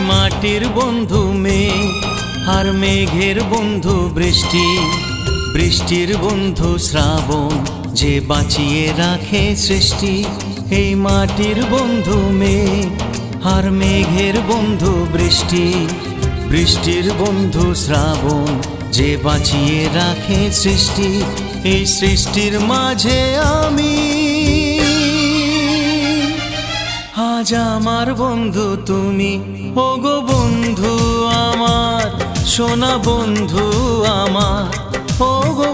মাটির বন্ধু মেঘ আর মেঘের বন্ধু বৃষ্টি। বৃষ্টির বন্ধু শ্রাবণ, যে বাঁচিয়ে রাখে সৃষ্টি। এই মাটির বন্ধু মেঘ আর মেঘের বন্ধু বৃষ্টি। বৃষ্টির বন্ধু শ্রাবণ, যে বাঁচিয়ে রাখে সৃষ্টি। এই সৃষ্টির মাঝে আমি আজ আমার বন্ধু তুমি। ওগো বন্ধু আমার সোনা বন্ধু আমার। ওগো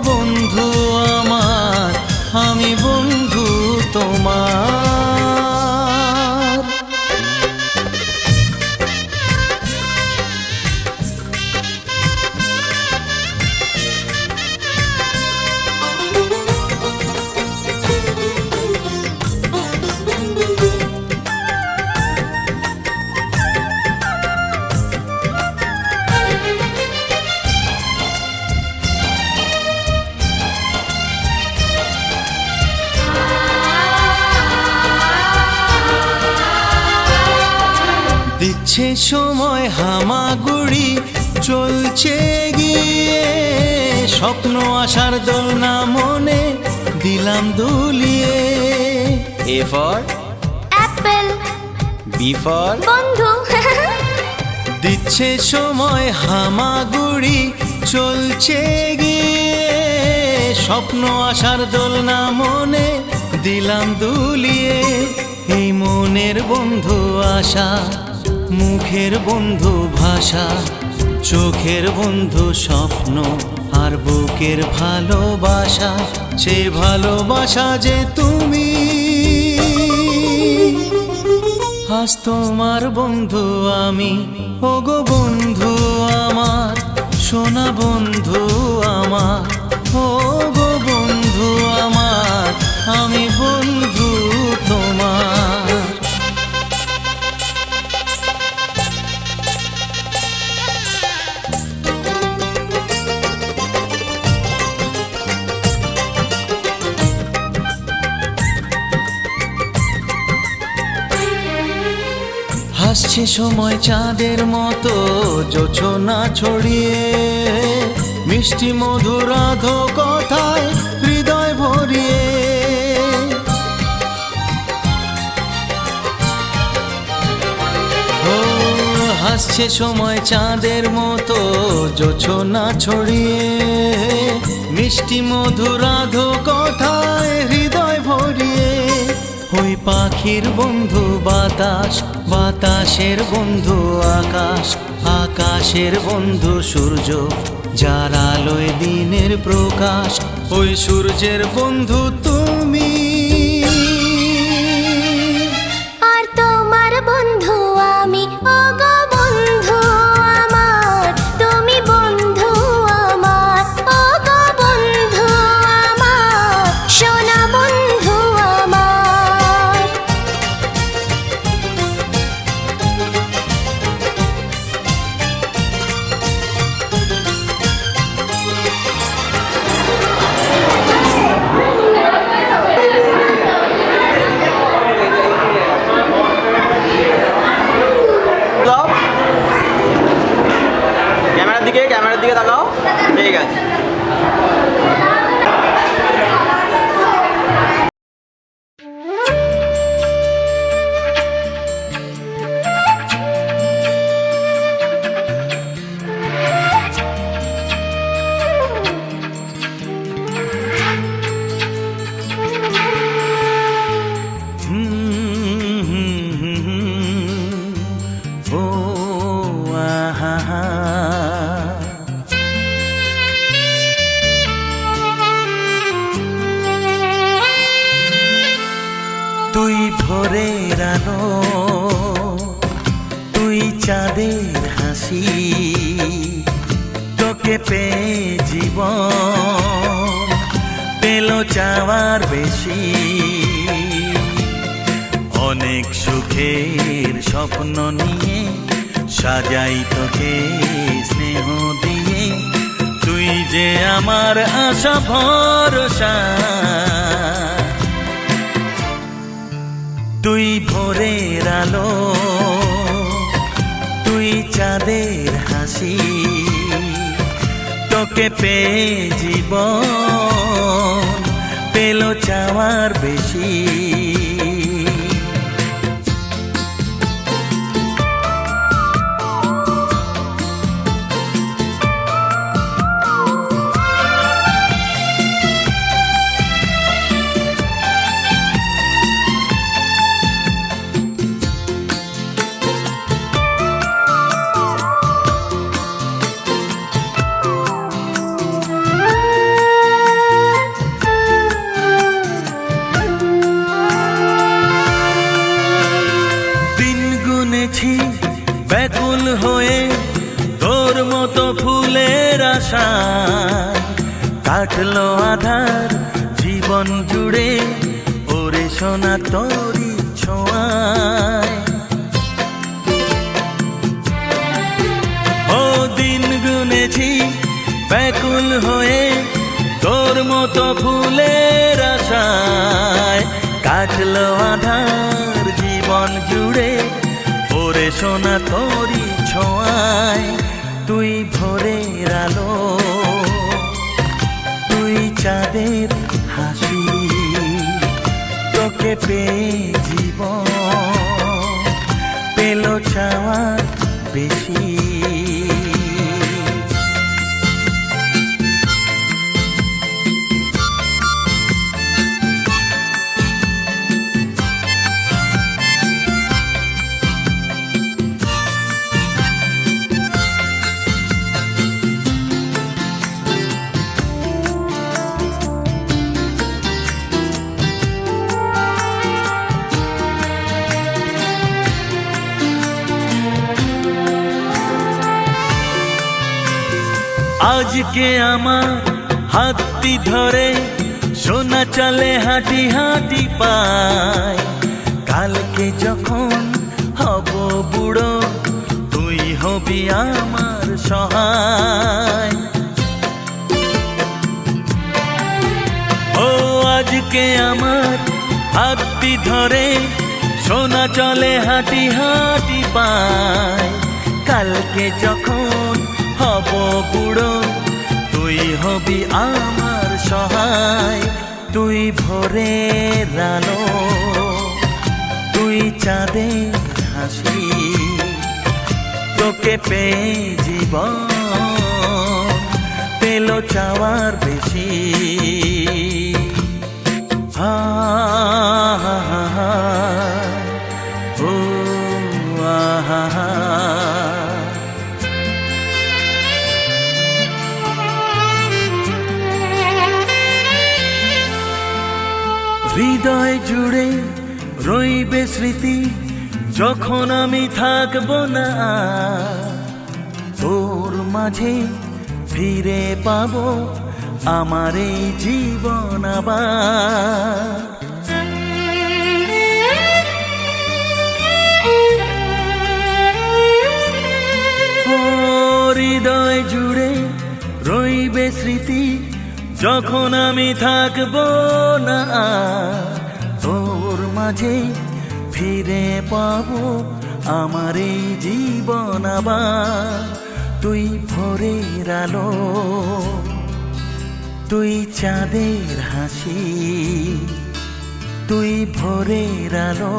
দিচ্ছে সময় হামাগুড়ি চলছে গিয়ে। স্বপ্ন আসার দোলনা মনে দিলাম দুলিয়ে। A for? Apple. B for? বন্ধু। দিচ্ছে সময় হামাগুড়ি চলছে গিয়ে। স্বপ্ন আসার দোলনা মনে দিলাম দুলিয়ে। এই মনের বন্ধু আশা। মুখের বন্ধু ভাষা, চোখের বন্ধু স্বপ্ন আর বুকের ভালোবাসা। সে ভালোবাসা যে তুমি। আজ তোমার বন্ধু আমি, ওগো বন্ধু আমার, সোনা বন্ধু আমার, ওগো বন্ধু আমার, আমি হাসছে সময় চাঁদের মতো যোছনা ছড়িয়ে। মিষ্টি মধুরাধ কথায় হৃদয় ভরিয়ে। হাসছে সময় চাঁদের মতো যোছনা ছড়িয়ে। মিষ্টি মধুরাধ কথায় হৃদয় ভরিয়ে। ওই পাখির বন্ধু বাতাস বাতাসের বন্ধু আকাশ আকাশের বন্ধু সূর্য যার আলোয় দিনের প্রকাশ। ওই সূর্যের বন্ধু তুমি। ক্যামেরার দিকে ক্যামেরার দিকে তাকাও। ঠিক আছে। ভোরের আলো তুই চাঁদের হাসি, তোকে পেয়ে জীবন পেল চাওয়ার বেশি। অনেক সুখের স্বপ্ন নিয়ে সাজাই তোকে স্নেহ দিয়ে। তুই যে আমার আশা ভরসা তুই ভোরের আলো তুই চাঁদের হাসি। তোকে পেয়ে জীবন পেল চাওয়ার বেশি। কাটলো আধার, জীবন জুড়ে ওরে সোনা তোরি ছোঁয়ায়। ও দিন গুনেছি, ব্যাকুল হয়ে তোর মতো ফুলের আশায়। কাটলো আধার, জীবন জুড়ে ওরে সোনা তোরি ছোঁয়ায়। তুই ভোরের আলো তুই চাঁদের হাসি তোকে পেয়ে জীবন পেল চাওয়ার বেশি। আজকে আমার হাতটি ধরে সোনা চলে হাঁটি হাঁটি পায়। কালকে যখন হব বুড়ো, তুই হবি আমার সহায়। ও আজকে আমার হাতটি ধরে সোনা চলে হাঁটি হাঁটি পায়। কালকে যখন হব বুড়ো। তুই হবি আমার সহায়। তুই ভোরে রানো তুই চাঁদে হাসি। তোকে পেয়ে জীবন পেল চাওয়ার বেশি। হা হা হা। হৃদয় জুড়ে রইবে স্মৃতি, যখন আমি থাকব না। তোর মাঝে ফিরে পাব আমার এই জীবন আবার হৃদয় জুড়ে রইবে স্মৃতি, যখন আমি থাকব না আর। তোর মাঝে ফিরে পাবো আমার এই জীবন আবার তুই ভোরের আলো, তুই চাঁদের হাসি, তুই ভোরের আলো,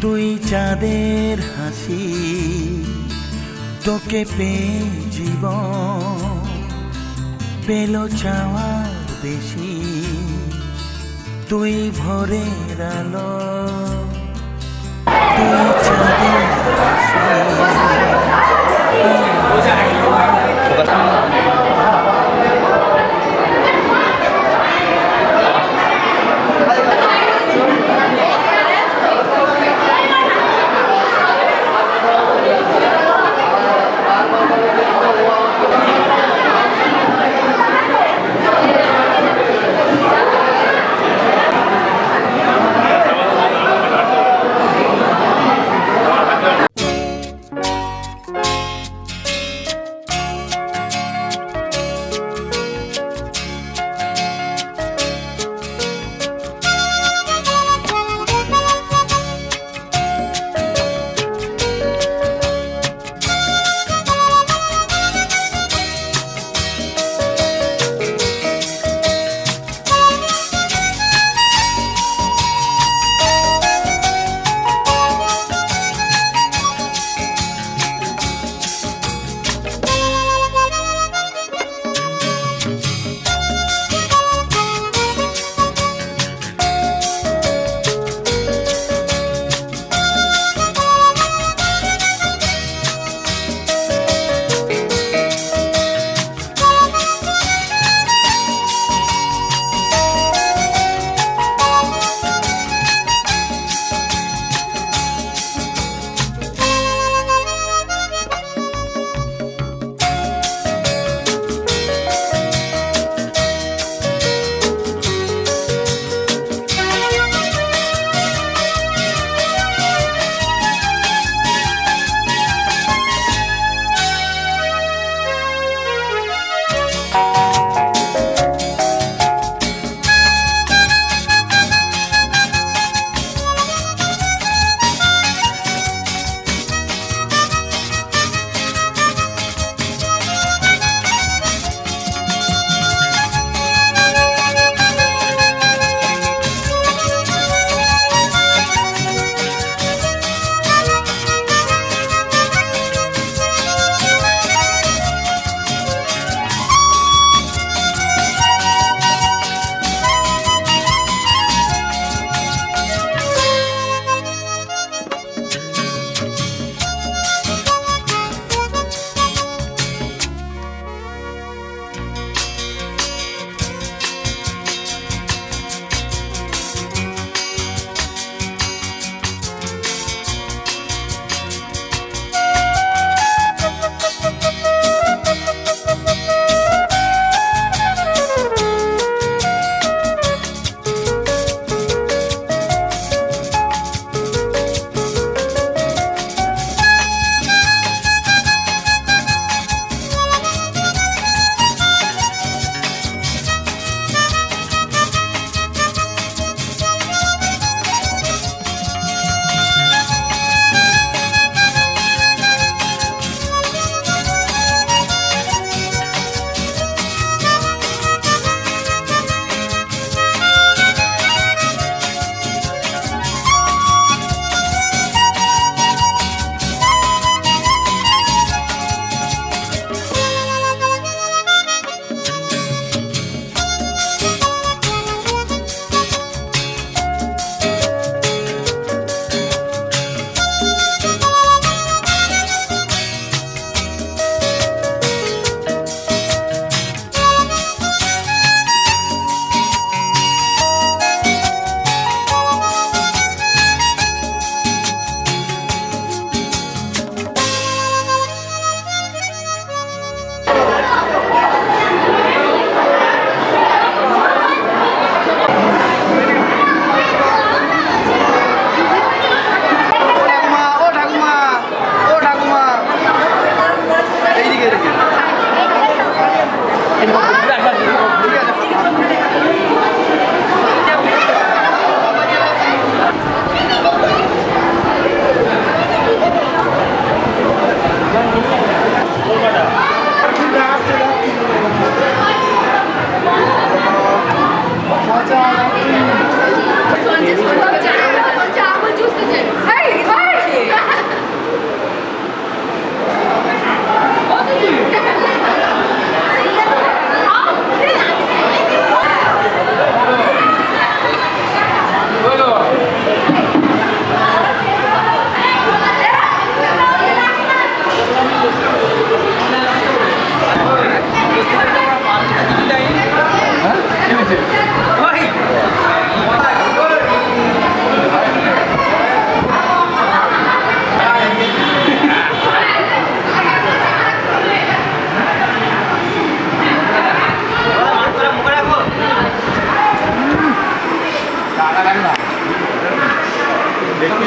তুই চাঁদের হাসি, তোকে পেয়ে জীবন, পেল চাওয়ার বেশি তুই ভোরের আলো। তুই চাঁদের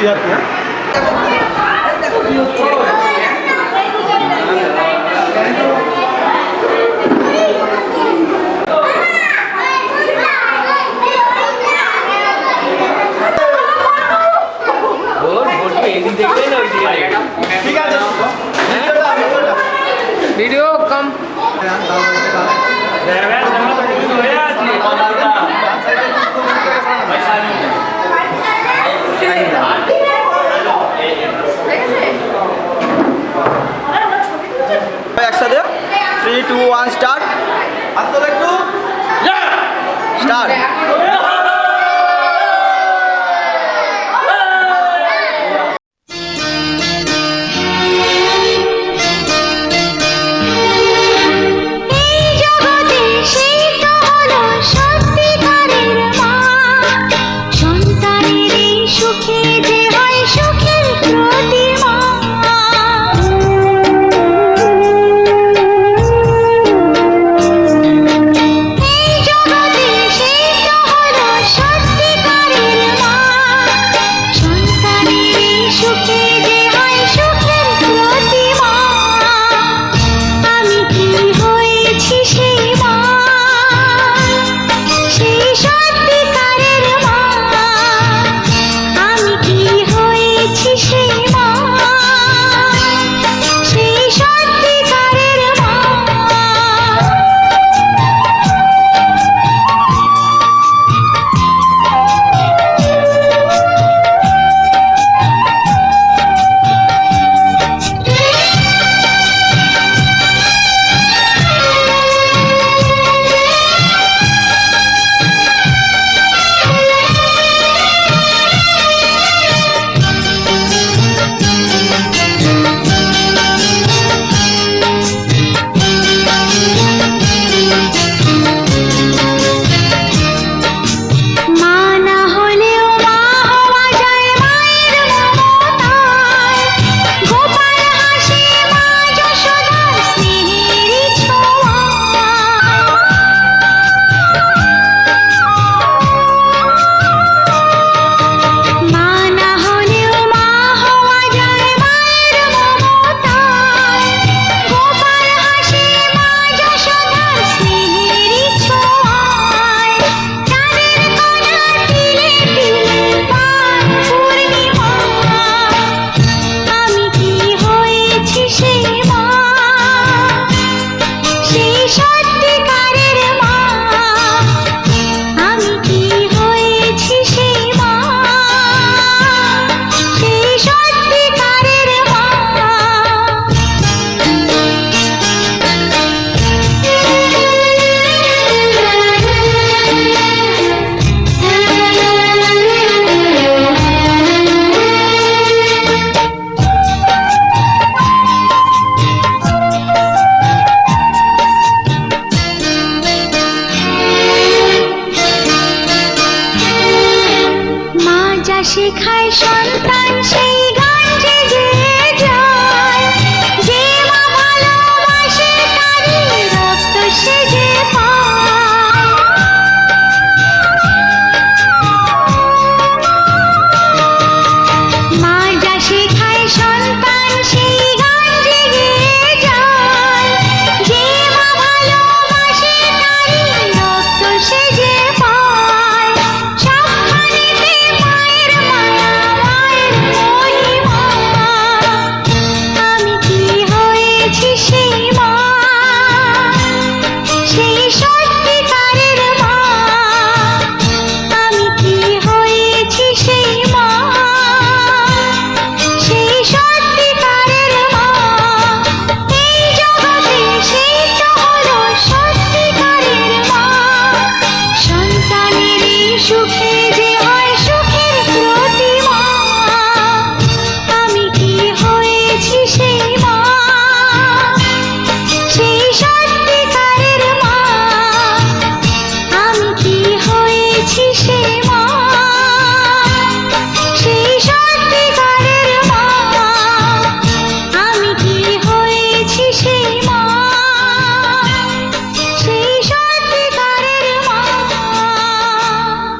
तैयार किया one start. Start.